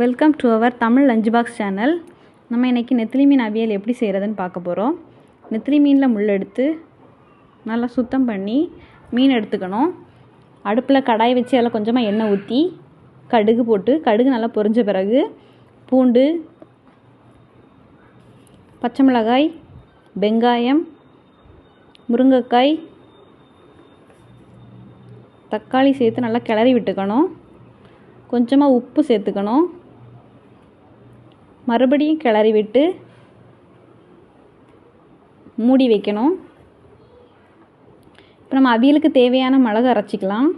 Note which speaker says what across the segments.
Speaker 1: Welcome to our Tamil lunch box channel நம்ம இன்றைக்கி நெத்திலி மீன் அவியல் எப்படி செய்கிறதுன்னு பார்க்க போகிறோம் நெத்திலி மீனில் முள் எடுத்து நல்லா சுத்தம் பண்ணி மீன் எடுத்துக்கணும். அடுப்பில் கடாய் வச்சு அதில் கொஞ்சமாக எண்ணெய் ஊற்றி கடுகு போட்டு கடுகு நல்லா பொரிஞ்ச பிறகு பூண்டு பச்சை மிளகாய் வெங்காயம் முருங்கைக்காய் தக்காளி சேர்த்து நல்லா கிளறி விட்டுக்கணும். கொஞ்சமாக உப்பு சேர்த்துக்கணும். மறுபடியும் கிளறி விட்டு மூடி வைக்கணும். இப்போ நம்ம அவியலுக்கு தேவையான மிளகு அரைச்சிக்கலாம்.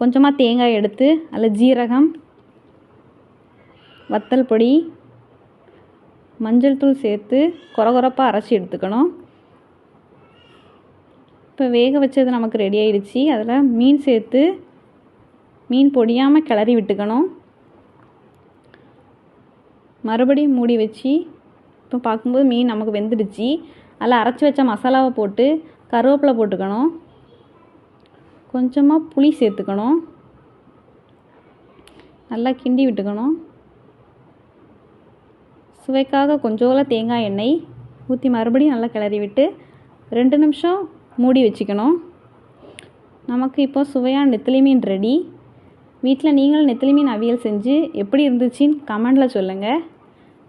Speaker 1: கொஞ்சமாக தேங்காய் எடுத்து அதில் ஜீரகம் வத்தல் பொடி மஞ்சள் தூள் சேர்த்து கொரகொரப்பாக அரைச்சி எடுத்துக்கணும். இப்போ வேக வச்சது நமக்கு ரெடி ஆயிடுச்சு. அதில் மீன் சேர்த்து மீன் பொடியாமல் கிளறி விட்டுக்கணும். மறுபடியும் மூடி வச்சு இப்போ பார்க்கும்போது மீன் நமக்கு வெந்துடுச்சு. அதில் அரைச்சி வச்ச மசாலாவை போட்டு கருவேப்பிலை போட்டுக்கணும். கொஞ்சமாக புளி சேர்த்துக்கணும். நல்லா கிண்டி விட்டுக்கணும். சுவைக்காக கொஞ்சோல தேங்காய் எண்ணெய் ஊற்றி மறுபடியும் நல்லா கிளறி விட்டு ரெண்டு நிமிஷம் மூடி வச்சுக்கணும். நமக்கு இப்போ சுவையான நெத்திலி மீன் ரெடி வீட்டில் நீங்களும் நெத்திலி மீன் அவியல் செஞ்சு எப்படி இருந்துச்சின்னு கமெண்டில் சொல்லுங்கள்